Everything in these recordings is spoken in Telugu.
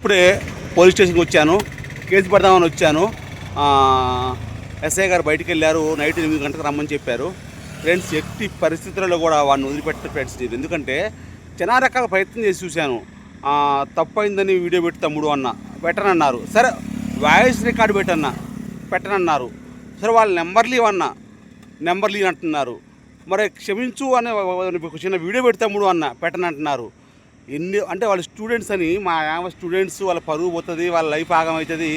ఇప్పుడే పోలీస్ స్టేషన్కి వచ్చాను. కేసు పెడదామని వచ్చాను. ఎస్ఐ గారు బయటికి వెళ్ళారు. నైట్ ఎనిమిది గంటలకు రమ్మని చెప్పారు. ఫ్రెండ్స్ ఎట్టి పరిస్థితుల్లో కూడా వాడిని వదిలిపెట్టిన ఫ్రెండ్స్ నేను ఎందుకంటే చాలా రకాల ప్రయత్నం చేసి చూశాను. ఆ, తప్పైందని వీడియో పెట్టి తమ్ముడు అన్న. పెట్టనన్నారు. సరే వాయిస్ రికార్డు పెట్టన్నా. పెట్టనన్నారు. సరే వాళ్ళ నెంబర్లు ఇవన్న నెంబర్లు అంటున్నారు. మరి క్షమించు అనే చిన్న వీడియో పెడతాముడు అన్న. పెట్టనంటున్నారు. ఎన్ని అంటే వాళ్ళ స్టూడెంట్స్ అని మా యామ స్టూడెంట్స్ వాళ్ళ పరువు పోతుంది వాళ్ళ లైఫ్ ఆగమవుతుంది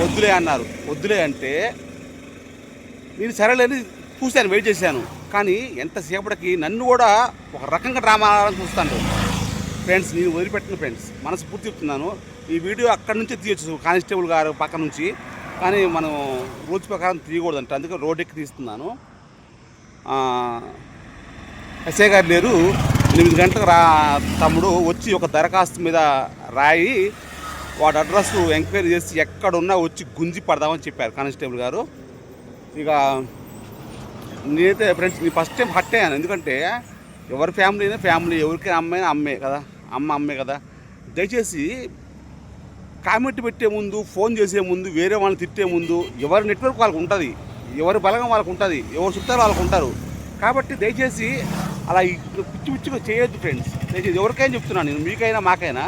వద్దులే అన్నారు. వద్దులే అంటే నేను సరేలేని చూశాను వెయిట్ చేశాను. కానీ ఎంతసేపటికి నన్ను కూడా ఒక రకంగా డ్రామా ఆడాలని చూస్తాను ఫ్రెండ్స్ నేను వదిలిపెట్టిన ఫ్రెండ్స్ మనసు పూర్తి చెప్తున్నాను. ఈ వీడియో అక్కడి నుంచే తీయచ్చు కానిస్టేబుల్ గారు పక్క నుంచి. కానీ మనం రూల్స్ ప్రకారం తీయకూడదంట. అందుకే రోడ్ ఎక్కి తీస్తున్నాను. ఎస్ఏ ఎస్ఐ గారు లేరు. ఎనిమిది గంటలకు రా తమ్ముడు వచ్చి ఒక దరఖాస్తు మీద రాయి వాటి అడ్రస్ ఎంక్వైరీ చేసి ఎక్కడున్నా వచ్చి గుంజి పడదామని చెప్పారు కానిస్టేబుల్ గారు. ఇక నేనైతే ఫ్రెండ్స్ నేను ఫస్ట్ టైం హట్ అయ్యాను. ఎందుకంటే ఎవరి ఫ్యామిలీ అయినా ఫ్యామిలీ ఎవరికి అమ్మైనా అమ్మే కదా అమ్మ అమ్మే కదా. దయచేసి కామెంట్ పెట్టే ముందు ఫోన్ చేసే ముందు వేరే వాళ్ళని తిట్టే ముందు ఎవరి నెట్వర్క్ వాళ్ళకు ఉంటుంది ఎవరి బలగం వాళ్ళకు ఉంటుంది ఎవరు చుట్టాలు వాళ్ళకు ఉంటారు. కాబట్టి దయచేసి అలా పిచ్చి పిచ్చిగా చేయొద్దు ఫ్రెండ్స్ దయచేసి ఎవరికైనా చెప్తున్నాను నేను మీకైనా మాకైనా.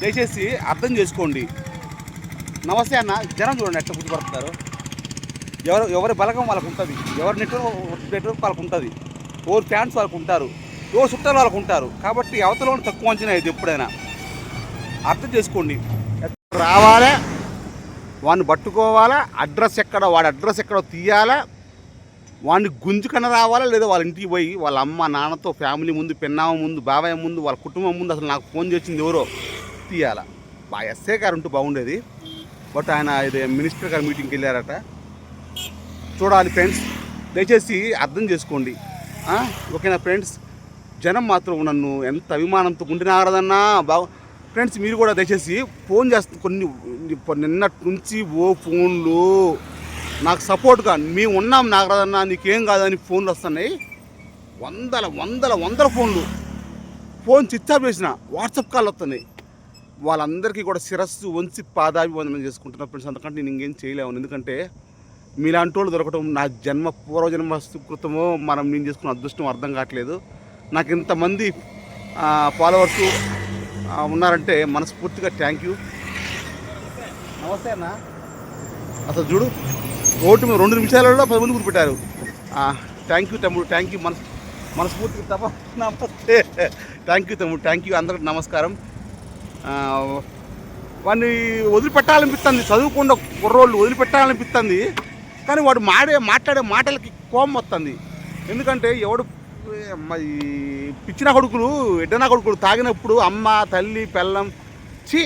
దయచేసి అర్థం చేసుకోండి. నమస్తే అన్న జనం చూడండి ఎట్లా గుర్తుపడుతున్నారు ఎవరు ఎవరి బలగం వాళ్ళకు ఉంటుంది. ఎవరి నెట్వర్క్ నెట్వర్క్ వాళ్ళకు ఉంటుంది. ఎవరు ఫ్యాన్స్ వాళ్ళకు ఉంటారు. ఎవరు చుట్టాలు వాళ్ళకు ఉంటారు. కాబట్టి అవతల తక్కువ అంచనా ఇది ఎప్పుడైనా. అర్థం చేసుకోండి. రావాలా? వాడిని పట్టుకోవాలా? అడ్రస్ ఎక్కడ? వాడి అడ్రస్ ఎక్కడో తీయాలా? వాడిని గుంజుకన్నా రావాలా లేదా వాళ్ళ ఇంటికి పోయి వాళ్ళ అమ్మ నాన్నతో ఫ్యామిలీ ముందు పెన్నామ ముందు బాబాయ్ ముందు వాళ్ళ కుటుంబం ముందు అసలు నాకు ఫోన్ చేసింది ఎవరో తీయాలా. బా ఎస్ఏ గారు ఉంటూ బాగుండేది. బట్ ఆయన ఇది మినిస్టర్ గారు మీటింగ్కి వెళ్ళారట. చూడాలి ఫ్రెండ్స్. దయచేసి అర్థం చేసుకోండి. ఓకేనా ఫ్రెండ్స్? జనం మాత్రం నన్ను ఎంత అభిమానంతో గుండె నాగరదన్నా బాగు ఫ్రెండ్స్ మీరు కూడా దయచేసి ఫోన్ చేస్తు కొన్ని నిన్నటి నుంచి ఓ ఫోన్లు. నాకు సపోర్ట్గా మేము ఉన్నాం నాగరాజన్న నీకేం కాదని ఫోన్లు వస్తున్నాయి. వందల వందల వందల ఫోన్లు. ఫోన్ స్విచ్ చేసిన వాట్సాప్ కాల్ వస్తున్నాయి. వాళ్ళందరికీ కూడా శిరస్సు వంచి పాదాభివందనం చేసుకుంటున్న ఫ్రెండ్స్. అందుకంటే నేను ఇంకేం చేయలేము. ఎందుకంటే మీలాంటి వాళ్ళు దొరకటం నా జన్మ పూర్వజన్మ కృతమో మనం నేను చేసుకున్న అదృష్టం అర్థం కావట్లేదు. నాకు ఇంతమంది ఫాలోవర్స్ ఉన్నారంటే మనస్ఫూర్తిగా థ్యాంక్ యూ నమస్తే అన్న. అసలు చూడు రోడ్డు మీద రెండు నిమిషాలలో పది మంది కూర్చోబెట్టారు. థ్యాంక్ యూ తమ్ముడు థ్యాంక్ యూ మనస్ మనస్ఫూర్తిగా తప్ప నమస్తే. థ్యాంక్ యూ తమ్ముడు థ్యాంక్ యూ అందరికి నమస్కారం. వాడిని వదిలిపెట్టాలనిపిస్తుంది చదువుకున్న కుర్రోళ్ళు వదిలిపెట్టాలనిపిస్తుంది కానీ వాడు మాడే మాట్లాడే మాటలకి కోపం వస్తుంది. ఎందుకంటే ఎవడు పిచ్చిన కొడుకులు ఎడ్డన కొడుకులు తాగినప్పుడు అమ్మ తల్లి పెళ్ళం చీ